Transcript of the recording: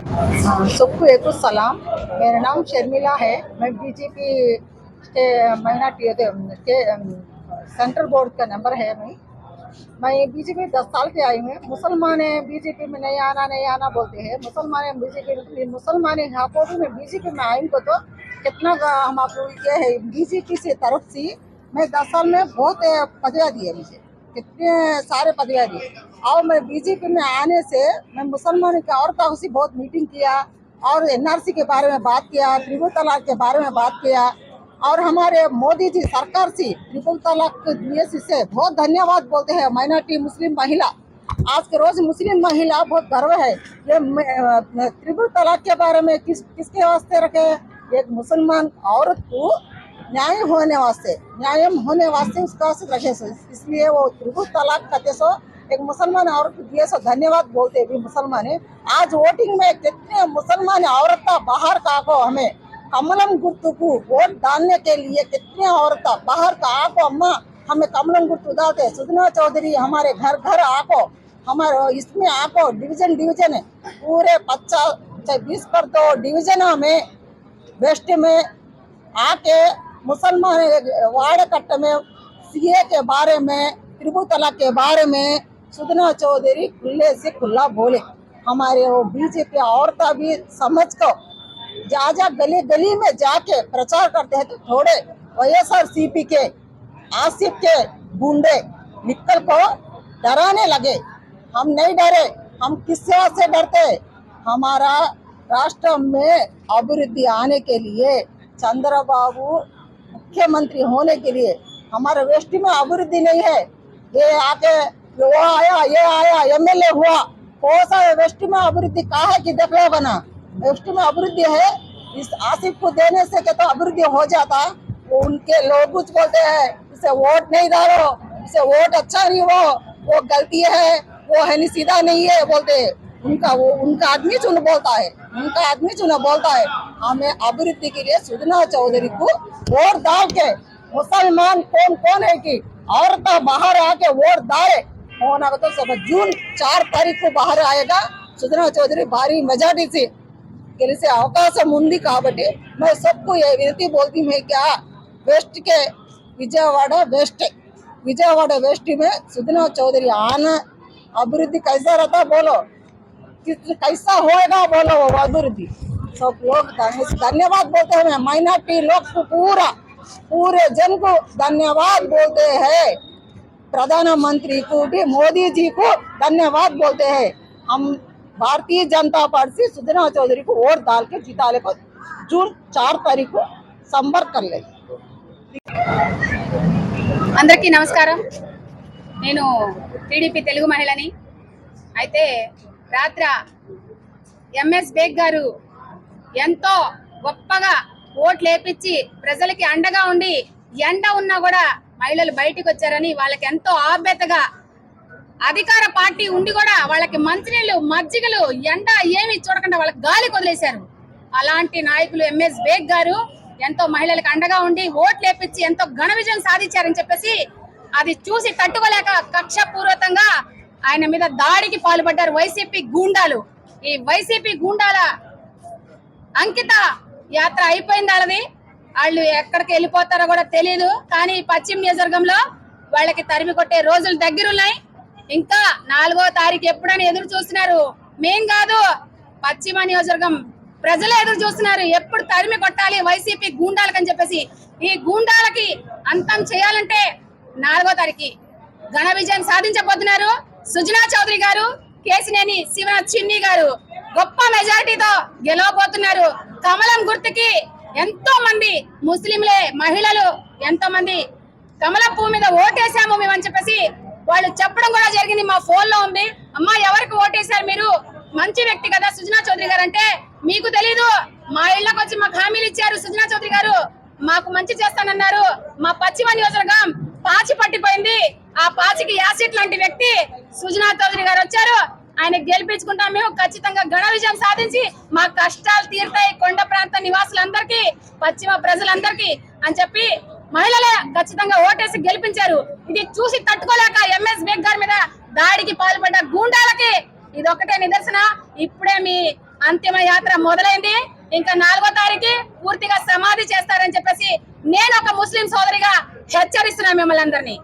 सबको एक सलाम। मेरा नाम शर्मिला है। मैं बीजेपी के माइनॉरिटी के सेंट्रल बोर्ड का नंबर है मैं। मैं बीजेपी दस साल के आई हूँ। मुसलमान है बीजेपी में नहीं आना नहीं आना बोलते हैं। मुसलमान है बीजेपी मुसलमान है। यहाँ को भी मैं बीजेपी में आई को तो कितना का हम आपको ये है? बीजेपी से तरफ़ से मैं दस साल में बहुत पदवियाँ दिए मुझे। कितने सारे पदवियाँ और मैं बीजेपी में आने से मैं मुसलमान की औरतों से बहुत मीटिंग किया, और एनआरसी के बारे में बात किया ट्रिपल तलाक के बारे में बात किया, और हमारे मोदी जी सरकार से ट्रिपल तलाक दिए से बहुत धन्यवाद बोलते हैं माइनॉरिटी मुस्लिम महिला। आज के रोज मुस्लिम महिला बहुत गर्व है। ये म- तलाक के बारे में किस, किसके वास्ते रखे एक मुसलमान औरत को न्याय होने वास्ते न्याय होने वास्ते उसका रखे सो। इसलिए वो त्रिभुज तलाक कहते सो एक मुसलमान औरत दिए सो धन्यवाद बोलते भी मुसलमान है। आज वोटिंग में कितने मुसलमान औरत बाहर का आको हमें, कमलम गुप्त को वोट डालने के लिए कितने औरत बाहर का आको अम्मा, हमें कमलम गुप्त डालते सुधना चौधरी, हमारे घर घर आको हमारे इसमें आको डिवीज़न डिवीज़न है। पूरे पचास बीस पर तो डिवीज़न में वेस्ट में आके मुसलमान वाड़ कट्ट में, सीए के बारे में त्रिभु तलाक के बारे में सुधना चौधरी खुले से खुला बोले। हमारे वो बीजेपी औरतें भी समझ को जा जा गली गली में जाके प्रचार करते हैं तो थोड़े सीपी के, आसिफ के गुंडे निकल को डराने लगे। हम नहीं डरे, हम किससे से डरते? हमारा राष्ट्र में अभिवृद्धि आने के लिए चंद्रबाबू मुख्यमंत्री होने के लिए। हमारे वेस्ट में अभिवृद्धि नहीं है। ये आके वो आया, ये आया, एमएलए हुआ कौन सा वेस्ट में अभिवृद्धि कहा है कि देखला बना। वेस्ट में अभिवृद्धि है, इस आसिफ को देने से क्या तो अभिवृद्धि हो जाता। उनके लोग कुछ बोलते हैं, इसे वोट नहीं डालो, इसे वोट अच्छा नहीं हो, वो गलती है, वो है नहीं, सीधा नहीं है। बोलते उनका वो, उनका आदमी चुन बोलता है, उनका आदमी चुना बोलता है। हमें अभिवृद्धि के लिए सुधना चौधरी को वोट डाल के मुसलमान कौन कौन है कि औरत बाहर आके वोट डाले होना तो सब जून चार तारीख को बाहर आएगा सुधना चौधरी भारी మెజార్టీ से గెలిచే అవకాశం ఉంది కాబట్టి मैं सबको ये विनती बोलती हूँ क्या वेस्ट के विजयवाड़ा वेस्ट विजयवाड़ा वेस्ट में सुधना चौधरी आना अभिवृद्धि कैसा रहता बोलो किस कैसा होएगा बोलो वो अभिवृद्धि सब लोग धन्य- धन्यवाद बोलते हैं माइनॉरिटी लोग को पूरा पूरे जन को धन्यवाद बोलते हैं प्रधानमंत्री को भी मोदी जी को धन्यवाद बोलते हैं हम भारतीय जनता पार्टी से सुधना चौधरी को वोट डाल के जिताने को जून चार तारीख को संपर्क कर ले అందరికీ నమస్కారం నేను టీడీపీ తెలుగు మహిళని అయితే రాత్ర ఎంఎస్ బేగ్ గారు ఎంతో గొప్పగా ఓట్లు వేపించి ప్రజలకి అండగా ఉండి ఎండ ఉన్నా కూడా మహిళలు బయటికి వచ్చారని వాళ్ళకి ఎంతో ఆప్యతగా అధికార పార్టీ ఉండి కూడా వాళ్ళకి మంచినీళ్ళు మజ్జిగలు ఎండ ఏమి చూడకుండా వాళ్ళకి గాలి వదిలేశారు అలాంటి నాయకులు ఎంఎస్ బేగ్ గారు ఎంతో మహిళలకు అండగా ఉండి ఓట్లు వేపించి ఎంతో ఘన విజయం సాధించారని చెప్పేసి అది చూసి తట్టుకోలేక కక్ష పూర్వకంగా ఆయన మీద దాడికి పాల్పడ్డారు వైసీపీ గూండాలు. ఈ వైసీపీ గూండాల అంకిత యాత్ర అయిపోయింది వాళ్ళది. వాళ్ళు ఎక్కడికి వెళ్ళిపోతారో కూడా తెలియదు కానీ పశ్చిమ నియోజకవర్గంలో వాళ్ళకి తరిమి కొట్టే రోజులు దగ్గరున్నాయి. ఇంకా నాలుగో తారీఖు ఎప్పుడని ఎదురు చూస్తున్నారు? మేం కాదు పశ్చిమ నియోజకవర్గం ప్రజలు ఎదురు చూస్తున్నారు. ఎప్పుడు తరిమి కొట్టాలి వైసీపీ గూండాలకు అని చెప్పేసి. ఈ గూండాలకి అంతం చేయాలంటే నాలుగో తారీఖు ఘన విజయం సాధించబోతున్నారు సుజనా చౌదరి గారు. కేసినేని శివనాథ్ చిన్ని గారు గొప్ప మెజారిటీతో గెలవబోతున్నారు. కమలం గుర్తుకి ఎంతో మంది ముస్లింలే మహిళలు ఎంతో మంది కమల పువ్వు మీద ఓటేసాము మేము అని చెప్పేసి వాళ్ళు చెప్పడం కూడా జరిగింది. మా ఫోన్లో ఉంది. అమ్మా ఎవరికి ఓటేశారు మీరు? మంచి వ్యక్తి కదా సుజనా చౌదరి గారు అంటే మీకు తెలీదు. మా ఇళ్ళకి వచ్చి మాకు హామీలు ఇచ్చారు సుజనా చౌదరి గారు. మాకు మంచి చేస్తానన్నారు. మా పశ్చిమ నియోజకవర్గం పాచి పట్టిపోయింది. ఆ పాచికి యాసిడ్ లాంటి వ్యక్తి సుజనా చౌదరి గారు వచ్చారు. ఆయన గెలిపించుకుంటాం మేము. ఖచ్చితంగా ఘన విజయం సాధించి మా కష్టాలు తీరుతాయి కొండ ప్రాంత నివాసులందరికీ పశ్చిమ ప్రజలందరికీ అని చెప్పి మహిళలే ఖచ్చితంగా ఓటేసి గెలిపించారు. ఇది చూసి తట్టుకోలేక ఎంఎస్ బేగ్ గారి మీద దాడికి పాల్పడ్డ గూండాలకి ఇది ఒకటే నిదర్శన. ఇప్పుడే మీ అంతిమ యాత్ర మొదలైంది. ఇంకా నాలుగో తారీఖు పూర్తిగా సమాధి చేస్తారని చెప్పేసి నేను ఒక ముస్లిం సోదరిగా హెచ్చరిస్తున్నా మిమ్మల్ని అందరినీ.